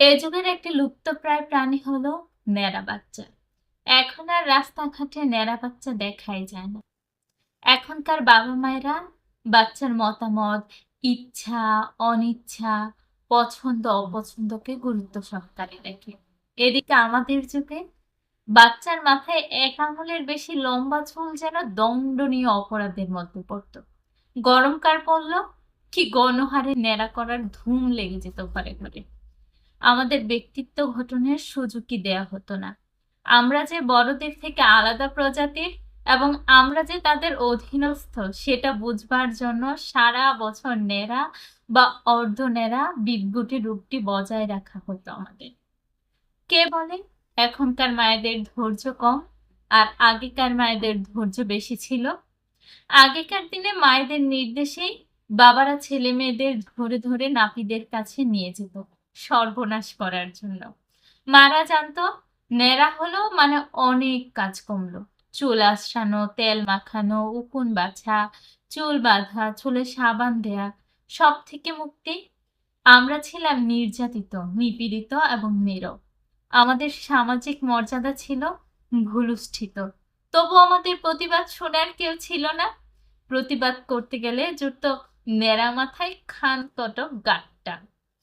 এ যুগের একটি লুপ্তপ্রায় প্রাণী হলো ন্যাড়া বাচ্চা। এখন আর রাস্তাঘাটে ন্যাড়া বাচ্চা দেখাই যায় না। এখনকার বাবা মায়েরা বাচ্চার মতামত, ইচ্ছা, অনিচ্ছা, পছন্দ, অপছন্দকে গুরুত্ব সহকারে দেখে। এদিকে আমাদের যুগে বাচ্চার মাথায় এক আঙুলের বেশি লম্বা চুল যেন দণ্ডনীয় অপরাধের মধ্যে পড়তো। গরমকাল পড়ল, কি গণহারে ন্যাড়া করার ধুম লেগে যেত ঘরে ঘরে। আমাদের ব্যক্তিত্ব গঠনের সুযোগই দেয়া হতো না। আমরা যে বড়দের থেকে আলাদা প্রজাতির এবং আমরা যে তাদের অধীনস্থ, সেটা বুঝবার জন্য সারা বছর নেড়া বা অর্ধ নেড়া বিদ্যুটি রূপটি বজায় রাখা হতো আমাদের। কে বলে? এখনকার মায়েদের ধৈর্য কম আর আগেকার মায়েদের ধৈর্য বেশি ছিল। আগেকার দিনে মায়েদের নির্দেশেই বাবারা ছেলে মেয়েদের ধরে ধরে নাপিদের কাছে নিয়ে যেত। সর্বনাশ করার জন্য। মারা জানতো ন্যাড়া হলো মানে অনেক কাজ কমলো। চুল আসানো তেল মাখানো, উকুন বাছা, চুল বাঁধা, চুলে সাবান দেয়া, সব থেকে মুক্তি? আমরা ছিলাম নির্যাতিত, নিপীড়িত এবং নীরব। আমাদের সামাজিক মর্যাদা ছিল ভুলুষ্ঠিত। তবু আমাদের প্রতিবাদ শোনার কেউ ছিল না। প্রতিবাদ করতে গেলে জুটত নেড়া মাথায় খান কটক গাট্টা।